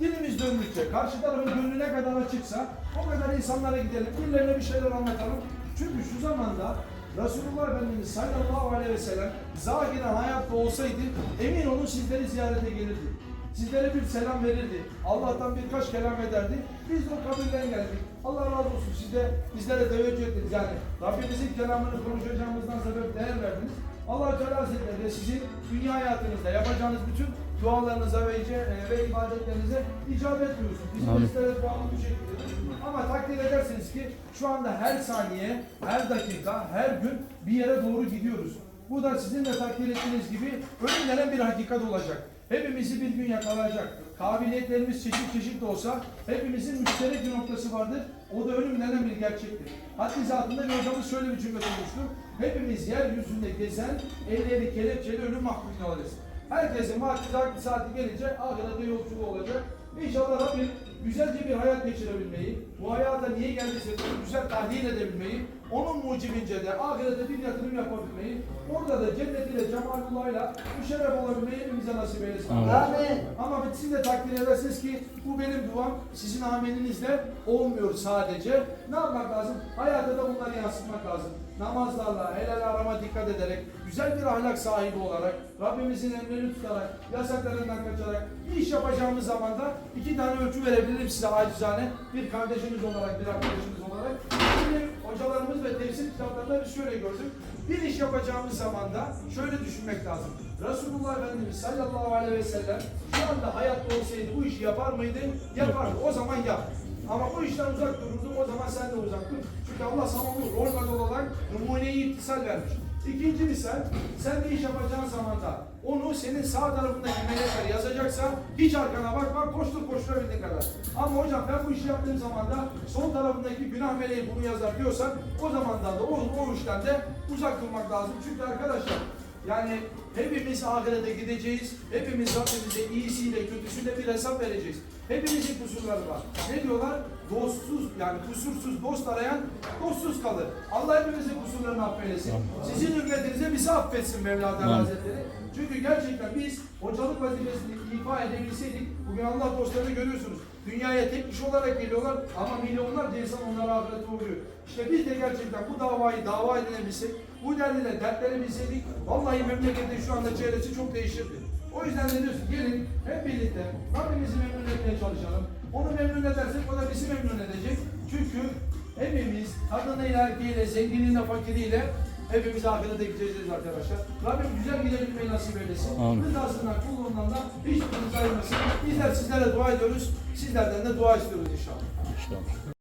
Dilimiz döndükçe, karşı tarafın gönlü ne kadar açıksa o kadar insanlara gidelim, birilerine bir şeyler anlatalım. Çünkü şu zamanda Resulullah Efendimiz sallallahu aleyhi ve sellem zahiren hayatta olsaydı emin olun sizleri ziyarete gelirdi. Sizlere bir selam verirdi. Allah'tan birkaç kelam ederdi. Biz de o kabirden geldik. Allah razı olsun. Siz de bizlere teveccüh ettiniz. Yani Rabbimizin kelamını konuşacağımızdan sebep değer verdiniz. Allah Teala Hazretleri de sizin dünya hayatınızda yapacağınız bütün dualarınıza ve, e, ve ibadetlerinize icabet buyursun. Bizim sizlere duamız bu şekilde. Ama takdir edersiniz ki şu anda her saniye, her dakika, her gün bir yere doğru gidiyoruz. Bu da sizin de takdir ettiğiniz gibi ölüm denen bir hakikat olacak. Hepimizi bir gün yakalayacak. Kabiliyetlerimiz çeşit çeşit de olsa hepimizin müşterek bir noktası vardır. O da ölüm denen bir gerçektir. Haddi zatında bir hocamız şöyle bir cümle kurmuştu. Hepimiz yeryüzünde gezen, elleri kelepçeli ölüm mahkumine olacağız. Herkesin vakti vakti saati gelince ahirete yolculuğu olacak. İnşallah Rabbim güzelce bir hayat geçirebilmeyi, geldiyse güzel tahlil edebilmeyi, onun mucibince de ahirete bir yatırım yapabilmeyi, orada da cennetiyle, cemalullahıyla müşerref olabilmeyi hepimize nasip eylesin. Amin. Ama siz de takdir edersiniz ki bu benim duam sizin ameninizle olmuyor sadece. Ne yapmak lazım? Hayata da bunları yansıtmak lazım. Namazlarla, helal arama dikkat ederek, güzel bir ahlak sahibi olarak, Rabbimizin emrini tutarak, yasaklarından kaçarak, bir iş yapacağımız zaman da iki tane ölçü verebilirim size acizane. Bir kardeşimiz olarak, bir arkadaşımız olarak. Şimdi hocalarımız ve tefsir kitaplarında biz şöyle gördük. Bir iş yapacağımız zaman da şöyle düşünmek lazım. Resulullah Efendimiz sallallahu aleyhi ve sellem şu anda hayatta olsaydı bu işi yapar mıydı? Yapardı. O zaman yap. Ama bu işten uzak dururdu. O zaman sen de uzak dur. Çünkü Allah sana onu rol model olarak numuneyi ittisal vermiş. İkinci misal, sen bir iş yapacağın zaman da onu senin sağ tarafındaki melekler yazacaksa hiç arkana bakma, koştur koşturabildiğin kadar. Ama hocam ben bu işi yaptığım zaman da sol tarafındaki günah meleği bunu yazar diyorsan o zamandan da o, o işten de uzak durmak lazım. Çünkü arkadaşlar yani hepimiz ahirete gideceğiz. Hepimiz Rabbimize iyisiyle kötüsüyle bir hesap vereceğiz. Hepimizin kusurları var. Ne diyorlar? Dostsuz yani kusursuz dost arayan dostsuz kalır. Allah hepimizin kusurlarını affeylesin. Sizin ümmetinize bizi affetsin Mevla Teala. Hazretleri. Çünkü gerçekten biz hocalık vazifesini ifa edebilseydik, bugün Allah dostlarını görüyorsunuz. Dünyaya tek kişi olarak geliyorlar ama milyonlarca insan onlara ahirete uğruyor. İşte biz de gerçekten bu davayı dava edinebilsek, bu derdiyle dertleri bilseydik, vallahi memleketin şu anda çevresi çok değişirdi. O yüzden de diyoruz ki gelin hep birlikte Rabbimizi memnun etmeye çalışalım. Onu memnun edersek o da bizi memnun edecek. Çünkü hepimiz kadınıyla, erkeğiyle, zenginiyle, fakiriyle hepimiz ahirete gideceğiz arkadaşlar. Rabbim güzel gidebilmeyi nasip eylesin. Amin. Rızasından, kulluğundan da hiçbirimiz ayrılmasın. Bizler sizlere dua ediyoruz. Sizlerden de dua istiyoruz inşallah. İnşallah.